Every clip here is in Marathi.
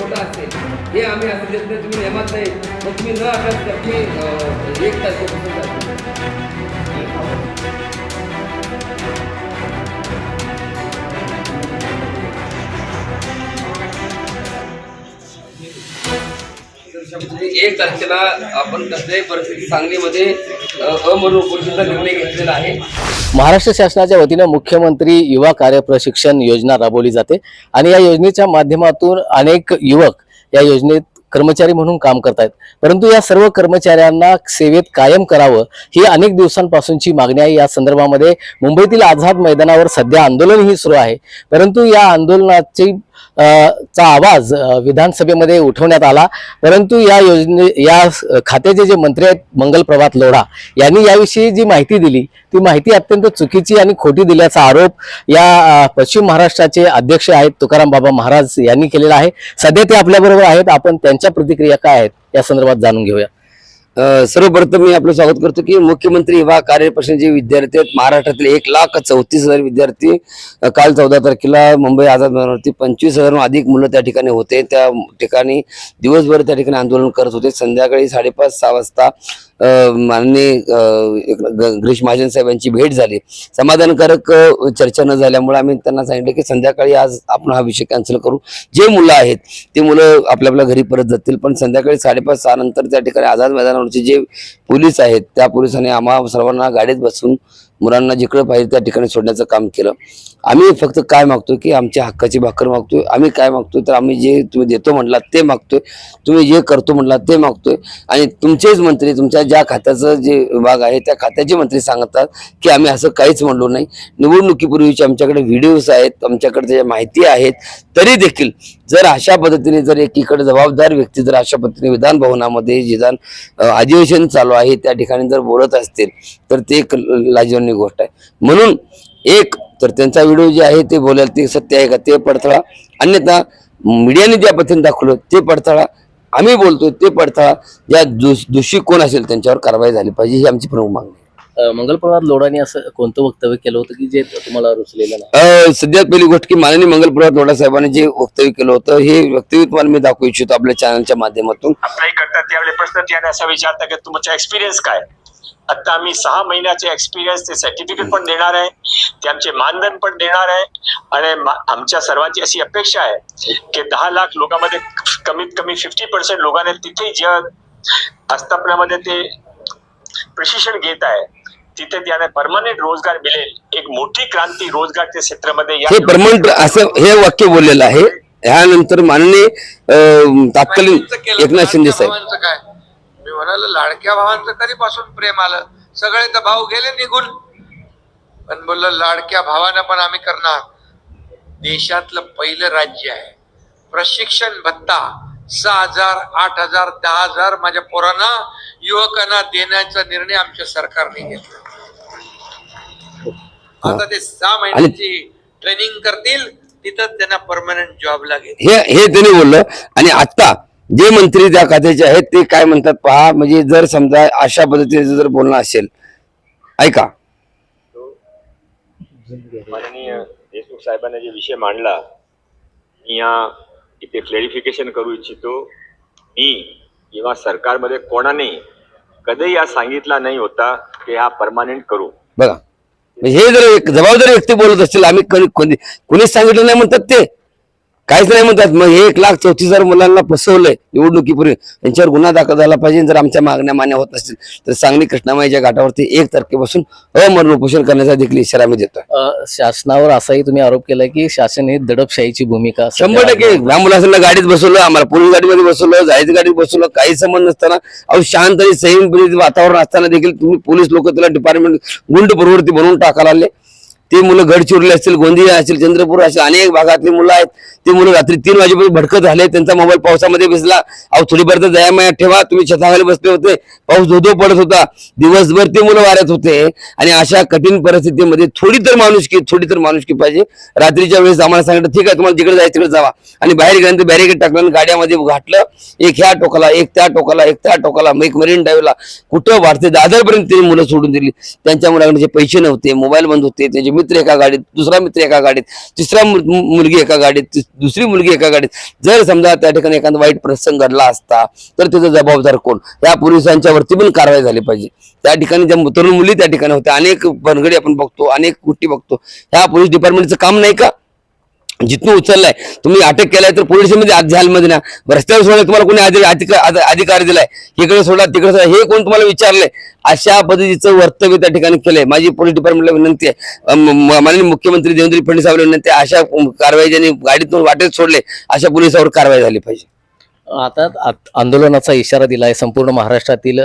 मोठा असेल. हे आम्ही असं देत नाही तुम्ही नेमत नाही. मग तुम्ही न अभ्यास करा तुम्ही अं, एक तारखेपासून एक तारखेला आपण कसल्याही परिस्थिती सांगलीमध्ये अमनोपोषणचा निर्णय घेतलेला आहे. महाराष्ट्र शासनाच्या वतीनं मुख्यमंत्री युवा कार्य प्रशिक्षण योजना राबवली जाते आणि या योजनेच्या माध्यमातून अनेक युवक या योजनेत कर्मचारी म्हणून काम करतायत. परंतु या सर्व कर्मचाऱ्यांना सेवेत कायम करावं ही अनेक दिवसांपासूनची मागणी आहे. या संदर्भामध्ये मुंबईतील आझाद मैदानावर सध्या आंदोलनही सुरू आहे. परंतु या आंदोलनाची चा आवाज विधानसभेमध्ये उठवण्यात आला. परंतु या योजने या खात्याचे जे मंत्री आहेत मंगल प्रभात लोढा यांनी याविषयी जी माहिती दिली ती माहिती अत्यंत चुकीची आणि खोटी दिल्याचा आरोप या पश्चिम महाराष्ट्राचे अध्यक्ष आहेत तुकाराम बाबा महाराज यांनी केलेला आहे. सध्या ते आपल्याबरोबर आहेत. आपण त्यांच्या प्रतिक्रिया काय आहेत या संदर्भात जाणून घेऊया. सर्वप्रथम मी आपलं स्वागत करतो की मुख्यमंत्री युवा कार्यप्रश्न जे विद्यार्थी आहेत महाराष्ट्रातले एक लाख चौतीस हजार विद्यार्थी काल चौदा तारखेला मुंबई आझाद मैदानावरती पंचवीस हजारहून अधिक मुलं त्या ठिकाणी होते. त्या ठिकाणी दिवसभर त्या ठिकाणी आंदोलन करत होते. संध्याकाळी साडेपाच सहा वाजता माननीय एक ग- गिरीश महाजन साहेब यांची भेट झाली. समाधानकारक चर्चा न झाल्यामुळे आम्ही त्यांना सांगितलं की संध्याकाळी आज आपण हा विषय कॅन्सल करू. जे मुलं आहेत ते मुलं आपल्या आपल्या घरी परत जातील पण संध्याकाळी साडेपाच सहा नंतर त्या ठिकाणी आझाद मैदानावरचे जे पोलीस आहेत त्या पोलिसांनी आम्हा सर्वांना गाडीत बसून मुलांना जिकडं पाहिजे त्या ठिकाणी सोडण्याचं काम केलं. आम्ही फक्त काय मागतोय की आमच्या हक्काची भाकर मागतोय. आम्ही काय मागतोय तर आम्ही जे तुम्ही देतो म्हटला ते मागतोय. तुम्ही जे करतो म्हटला ते मागतोय. आणि तुमचेच मंत्री तुमच्या ज्या खात्याचं जे विभाग आहे त्या खात्याचे मंत्री सांगतात की आम्ही असं काहीच म्हणलो नाही. निवडणुकीपूर्वीचे आमच्याकडे व्हिडिओज आहेत आमच्याकडे त्याच्या माहिती आहेत तरी देखील जर अशा पद्धतीने जर एकीकडे जबाबदार व्यक्ती जर अशा पद्धतीने विधान भवनामध्ये विधान अधिवेशन चालू आहे त्या ठिकाणी जर बोलत असतील तर ते एक लाजवणी गोष्ट आहे. म्हणून एक तर त्यांचा व्हिडिओ जे आहे ते बोलायला ते सत्य आहे का? ते पडताळा अन्यथा मीडियाने ज्या पद्धतीने दाखवलं ते पडताळा आम्ही बोलतोय ते पडताळा ज्या दोषी कोण असेल त्यांच्यावर कारवाई झाली पाहिजे ही आमची प्रमुख मागणी आहे. अ, मंगल प्रभात लोढांनी असं कोणतं वक्तव्य केलं होतं की जे तुम्हाला रुचलेलं नाही सध्यात पहिली गोष्ट की माननीय मंगलप्रभात लोढा साहेबांनी जे वक्तव्य केलं होतं हे वक्तव्य तुम्हाला मी दाखवू इच्छितो आपल्या चॅनलच्या माध्यमातून अप्लाय करतात त्यावेळी प्रश्न त्याने असा विचारता की तुमचा एक्सपिरियन्स काय आता आम्ही सहा महिन्याचे एक्सपिरियन्स ते सर्टिफिकेट पण देणार आहे ते आमचे मानधन पण देणार आहे आणि आमच्या सर्वांची अशी अपेक्षा आहे की दहा लाख लोकांमध्ये कमीत कमी फिफ्टी पर्सेंट लोकांना तिथे ज्या आस्थापनामध्ये ते प्रशिक्षण घेत आहे तिथे त्याने परमनंट रोजगार मिळेल एक मोठी क्रांती रोजगारच्या क्षेत्रामध्ये या हे परमनंट असं हे वाक्य बोललेलं आहे. ह्यानंतर माननीय तात्कालीन एकनाथ शिंदे साहेब. मी म्हणाल लाडक्या भावांचं कधीपासून प्रेम आलं? सगळे तर भाऊ गेले निघून. पण बोललं लाडक्या भावानं पण आम्ही करणार. देशातलं पहिलं राज्य आहे. प्रशिक्षण भत्ता. सहा हजार आठ हजार दहा हजार माझ्या पोरांना युवकांना देण्याचा निर्णय आमच्या सरकारने घेतला. आता ते सहा महिन्याची ट्रेनिंग करतील तिथं त्यांना परमनंट जॉब लागेल. हे हे त्यांनी बोललं. आणि आता जे मंत्री त्या खात्याचे आहेत ते काय म्हणतात पहा म्हणजे जर समजा अशा पद्धतीने जर बोलणं असेल ऐका. माननीय देशमुख साहेबांनी जे विषय मांडला या इथे क्लॅरिफिकेशन करू इच्छितो. मी किंवा सरकारमध्ये कोणाने कधीही या सांगितला नाही होता की हा परमानंट करू. बघा. हे जर जबाबदारी व्यक्ती बोलत असतील आम्ही कोणी कोणीच सांगितलं नाही म्हणतात ते. काहीच नाही म्हणतात. मग हे एक लाख चौतीस हजार मुलांना फसवलंय निवडणुकीपूर्वी. यांच्यावर गुन्हा दाखल झाला पाहिजे. जर आमच्या मागण्या मान्य होत नसतील तर सांगली कृष्णामाईच्या घाटावरती एक तारखेपासून अमरण उपोषण करण्याचा देखील इशारा आम्ही देतोय. अ, शासनावर असाही तुम्ही आरोप केलाय की शासन ही दडपशाहीची भूमिका शंभर टक्के. ह्या मुलांना गाडीत बसवलं आम्हाला पोलीस गाडीमध्ये बसवलं जायचं गाडीत बसवलं काही संबंध नसताना. अहो शांत आणि संयम वातावरण असताना देखील तुम्ही पोलीस लोक त्याला डिपार्टमेंट गुंड प्रवृत्ती बनवून टाकायला आले ते मुलं गडचिरोली असतील गोंदिया असतील चंद्रपूर असेल अनेक भागातली मुलं आहेत. ते मुलं रात्री तीन वाजेपर्यंत भडकत झाले त्यांचा मोबाईल पावसामध्ये भिजला. अहो थोडीभर तर दयामाया ठेवा. तुम्ही छताखाली बसले होते. पाऊस धोधो पडत होता. दिवसभर ते मुलं वाऱ्यात होते. आणि अशा कठीण परिस्थितीमध्ये थोडी तर माणुसकी थोडी तर माणुसकी पाहिजे. रात्रीच्या वेळेस आम्हाला सांगितलं ठीक आहे तुम्हाला जिकडे जायचं तिकडे जावा. आणि बाहेर गेल्यानंतर बॅरिकेड टाकलं आणि गाड्यामध्ये घातलं. एक ह्या टोकाला एक त्या टोकाला एक त्या टोकाला एक मरीन ड्राईव्हला कुठं वाढते? दादरपर्यंत त्यांनी मुलं सोडून दिली. त्यांच्या मुलाकडे पैसे नव्हते मोबाईल बंद होते त्याचे मित्र एका गाडीत दुसरा मित्र एका गाडीत तिसरा मुलगी एका गाडीत दुसरी मुलगी एका गाडीत. जर समजा त्या ठिकाणी एखादा वाईट प्रसंग घडला असता तर त्याचा जबाबदार कोण? या पोलिसांच्या वरती पण कारवाई झाली पाहिजे. त्या ठिकाणी ज्या तरुण मुली त्या ठिकाणी होत्या अनेक बनगडी आपण बघतो अनेक गोष्टी बघतो. ह्या पोलीस डिपार्टमेंटचं काम नाही का? जिथून उचललाय तुम्ही अटक केलाय तर पोलीसमध्ये आज जेलमध्ये ना. रस्त्यावर सोडा तुम्हाला कोणी अधिक- अधिक- अधि- अधिकार दिलाय. इकडे सोडा तिकडे सोडा हे कोण तुम्हाला विचारलंय? अशा पद्धतीचं वर्तव्य त्या ठिकाणी केलंय. माझी पोलीस डिपार्टमेंटला विनंती आहे. माननीय मुख्यमंत्री देवेंद्र फडणवीस विनंती आहे अशा कारवाई ज्यांनी गाडीतून वाटेत सोडले अशा पोलिसावर कारवाई झाली पाहिजे. आता आंदोलनाचा इशारा दिलाय. संपूर्ण महाराष्ट्रातील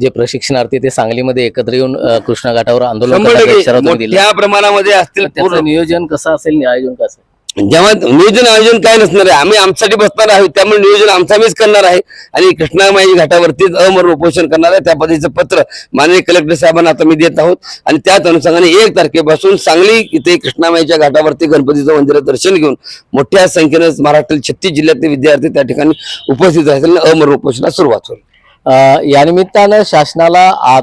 जे प्रशिक्षणार्थी ते सांगलीमध्ये एकत्र येऊन कृष्णा घाटावर आंदोलन दिला मोठ्या प्रमाणामध्ये असतील नियोजन कसं असेल नियोजन कसं? जेव्हा नियोजन आयोजन काय नसणार आहे? आम्ही आमच्यासाठी बसणार आहोत त्यामुळे नियोजन आमचा मीच करणार आहे. आणि कृष्णामाई घाटावरतीच अमर उपोषण करणार आहे. त्या पद्धतीचं पत्र माननीय कलेक्टर साहेबांना आता मी देत आहोत. आणि त्याच अनुषंगाने एक तारखेपासून सांगली इथे कृष्णामाईच्या घाटावरती गणपतीचं मंदिर दर्शन घेऊन मोठ्या संख्येनं महाराष्ट्रातील छत्तीस जिल्ह्यातले विद्यार्थी त्या ठिकाणी उपस्थित राहतील अमर उपोषणाला सुरुवात होईल. या निमित्तानं शासनाला आत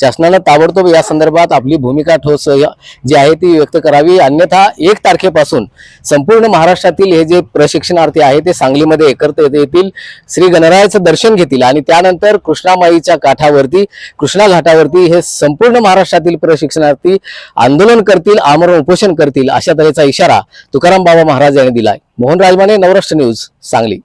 शासनानं ताबडतोब या संदर्भात आपली भूमिका ठोस जी आहे ती व्यक्त करावी. अन्यथा एक तारखेपासून संपूर्ण महाराष्ट्रातील हे जे प्रशिक्षणार्थी आहे ते सांगलीमध्ये एकत्र येतील श्री गणरायाचं दर्शन घेतील आणि त्यानंतर कृष्णामाईच्या काठावरती कृष्णा घाटावरती हे संपूर्ण महाराष्ट्रातील प्रशिक्षणार्थी आंदोलन करतील आमरण उपोषण करतील अशा तऱ्हेचा इशारा तुकाराम बाबा महाराज यांनी दिलाय. मोहन राजमाने नवराष्ट्र न्यूज सांगली.